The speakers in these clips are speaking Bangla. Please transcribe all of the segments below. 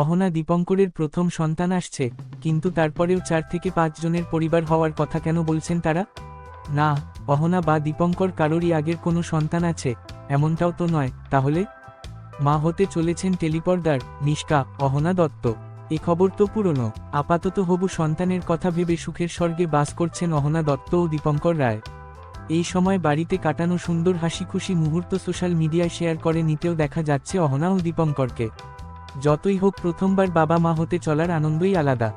অহনা দীপঙ্করের প্রথম সন্তান আসছে, কিন্তু তারপরেও চার থেকে পাঁচ জনের পরিবার হওয়ার কথা কেন বলছেন তারা? না, অহনা বা দীপঙ্কর কারোরই আগের কোনো সন্তান আছে, এমনটাও তো নয়, তাহলে? মা হতে চলেছেন টেলিপর্দার, নিষ্কা, অহনা দত্ত। এ খবর তো পুরনো, আপাতত হবু সন্তানের কথা ভেবে সুখের স্বর্গে বাস করছেন অহনা দত্ত ও দীপঙ্কর রায়। এই সময় বাড়িতে কাটানো সুন্দর হাসি খুশি মুহূর্ত সোশ্যাল মিডিয়ায় শেয়ার করে নিতেও দেখা যাচ্ছে অহনা ও দীপঙ্করকে। যতই হোক প্রথমবার বাবা মা হতে চলার আনন্দই আলাদা।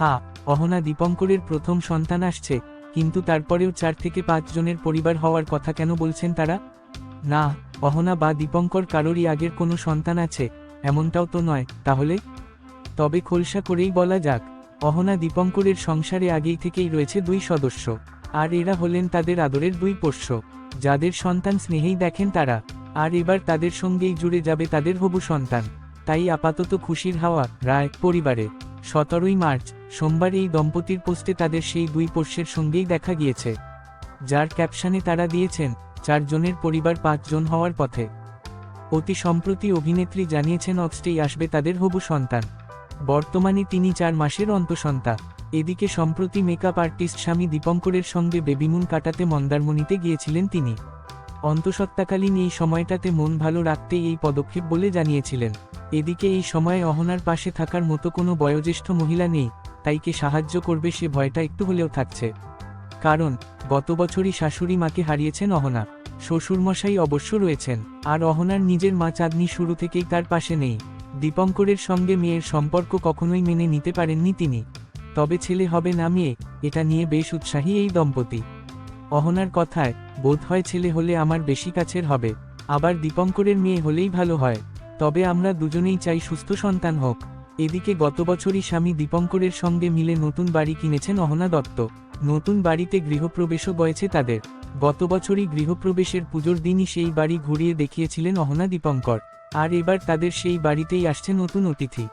হা, অহনা দীপঙ্করের প্রথম সন্তান আসছে, কিন্তু তারপরেও চার থেকে পাঁচ জনের পরিবার হওয়ার কথা কেন বলছেন তারা? না, অহনা বা দীপঙ্কর কারোরই আগের কোনো সন্তান আছে, এমনটাও তো নয়, তাহলে? তবে খোলসা করেই বলা যাক, অহনা দীপঙ্করের সংসারে আগেই থেকেই রয়েছে দুই সদস্য, আর এরা হলেন তাদের আদরের দুই পোষ্য, যাদের সন্তান স্নেহেই দেখেন তারা, আর এবার তাদের সঙ্গেই জুড়ে যাবে তাদের হবু সন্তান। তাই আপাতত খুশির হাওয়া, রায়, পরিবারে। সতেরোই মার্চ, সোমবার এই দম্পতির পোস্টে তাদের সেই দুই পোষ্যের সঙ্গেই দেখা গিয়েছে। যার ক্যাপশনে তারা দিয়েছেন, চারজনের পরিবার পাঁচজন হওয়ার পথে। অতি সম্প্রতি অভিনেত্রী জানিয়েছেন অক্সটেই আসবে তাদের হবু সন্তান। বর্তমানে তিনি চার মাসের অন্তসন্তা এদিকে সম্প্রতি মেকআপ আর্টিস্ট স্বামী দীপঙ্করের সঙ্গে বেবিমুন কাটাতে মন্দারমণিতে গিয়েছিলেন তিনি। অন্তঃসত্ত্বাকালীন এই সময়টাতে মন ভালো রাখতেই এই পদক্ষেপ বলে জানিয়েছিলেন। এদিকে এই সময়ে অহনার পাশে থাকার মতো কোনো বয়োজ্যেষ্ঠ মহিলা নেই, তাই কে সাহায্য করবে সে ভয়টা একটু হলেও থাকছে। কারণ, গত বছরই শাশুড়ি মাকে হারিয়েছেন অহনা। শ্বশুরমশাই অবশ্য রয়েছেন, আর অহনার নিজের মা চাঁদনি শুরু থেকেই তার পাশে নেই। দীপঙ্করের সঙ্গে মেয়ের সম্পর্ক কখনোই মেনে নিতে পারেননি তিনি। তবে ছেলে হবে না মেয়ে, এটা নিয়ে বেশ উৎসাহী এই দম্পতি। অহনার কথায়, বোধ হয় ছেলে হলে আমার বেশি কাছের হবে, আবার দীপঙ্করের মেয়ে হলেই ভালো হয়, তবে আমরা দুজনেই চাই সুস্থ সন্তান হোক। এদিকে গত বছরই স্বামী দীপঙ্করের সঙ্গে মিলে নতুন বাড়ি কিনেছেন অহনা দত্ত। নতুন বাড়িতে গৃহপ্রবেশও বয়েছে তাদের। গত বছরই গৃহপ্রবেশের পুজোর দিনই সেই বাড়ি ঘুরিয়ে দেখিয়েছিলেন অহনা দীপঙ্কর। আর এবার তাদের সেই বাড়িতেই আসছে নতুন অতিথি।